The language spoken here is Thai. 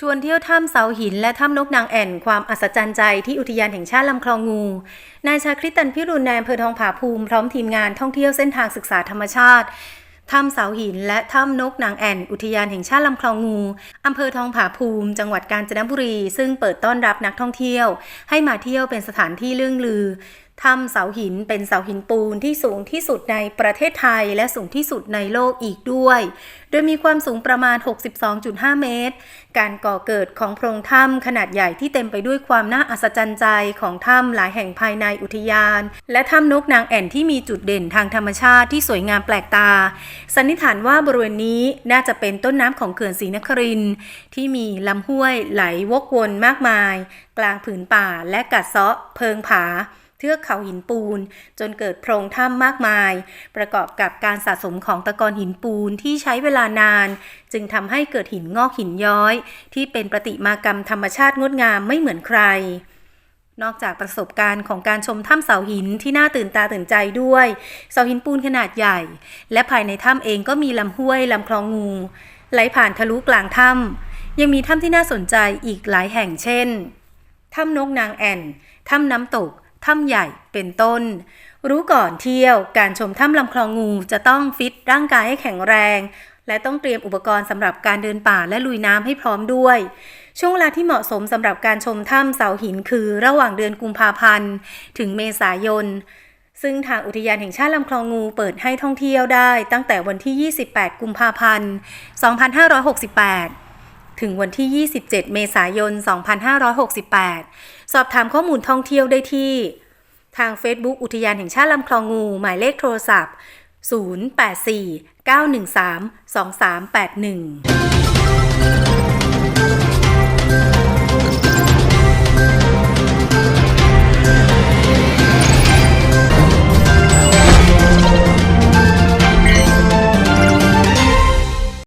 ชวนเที่ยวถ้ำเสาหินและถ้ำนกนางแอ่น ความอัศจรรย์ใจที่อุทยานแห่งชาติลำคลองงู นายชาคริตันพิรุณนายอำเภอทองผาภูมิ พร้อมทีมงานท่องเที่ยวเส้นทางศึกษาธรรมชาติถ้ำเสาหิน และถ้ำนกนางแอ่น อุทยานแห่งชาติลำคลองงูอำเภอทองผาภูมิ จังหวัดกาญจนบุรี ซึ่งเปิดต้อนรับนักท่องเที่ยว ให้มาเที่ยวเป็นสถานที่เรื่องลือ ถ้ำเสาหินเป็นเสาหินปูนที่สูงที่สุดในประเทศไทย และสูงที่สุดในโลกอีกด้วย โดยมีความสูงประมาณ 62.5 เมตร การก่อเกิดของโพรงถ้ำขนาดใหญ่ที่เต็มไปด้วยความน่าอัศจรรย์ใจของถ้ำหลายแห่งภายในอุทยาน และถ้ำนกนางแอ่นที่มีจุดเด่นทางธรรมชาติที่สวยงามแปลกตา สันนิษฐานว่าบริเวณนี้น่าจะเป็นต้นน้ำของเขื่อนศรีนครินที่มีลำห้วยไหลวกวนมากมาย กลางผืนป่าและกัดเซาะเพิงผา เทือกเขาหินปูน จนเกิดโพรงถ้ำมากมาย ประกอบกับการสะสมของตะกอนหินปูนที่ใช้เวลานาน จึงทำให้เกิดหินงอกหินย้อย ที่เป็นประติมากรรมธรรมชาติงดงามไม่เหมือนใคร นอกจากประสบการณ์ของการชมถ้ำเสาหินที่น่าตื่นตาตื่นใจด้วย เสาหินปูนขนาดใหญ่ และภายในถ้ำเองก็มีลำห้วยลำคลองงูไหลผ่านทะลุกลางถ้ำยังมีถ้ำที่น่าสนใจอีกหลายแห่งเช่นถ้ำนกนางแอ่นถ้ำน้ำตก ถ้ำใหญ่เป็นต้น รู้ก่อนเที่ยวการชมถ้ำลำคลองงูจะต้องฟิตร่างกายให้แข็งแรง และต้องเตรียมอุปกรณ์สำหรับการเดินป่าและลุยน้ำให้พร้อมด้วย ช่วงเวลาที่เหมาะสมสำหรับการชมถ้ำเสาหินคือระหว่างเดือนกุมภาพันธ์ ถึงเมษายนซึ่งทางอุทยานแห่งชาติลำคลองงูเปิดให้ท่องเที่ยวได้ตั้งแต่วันที่ 28 กุมภาพันธ์ 2568 ถึงวันที่ 27 เมษายน 2568 สอบถามข้อมูลท่องเที่ยวได้ที่ ทาง Facebook อุทยานแห่งชาติลำคลองงู หมายเลขโทรศัพท์ 084 913 2381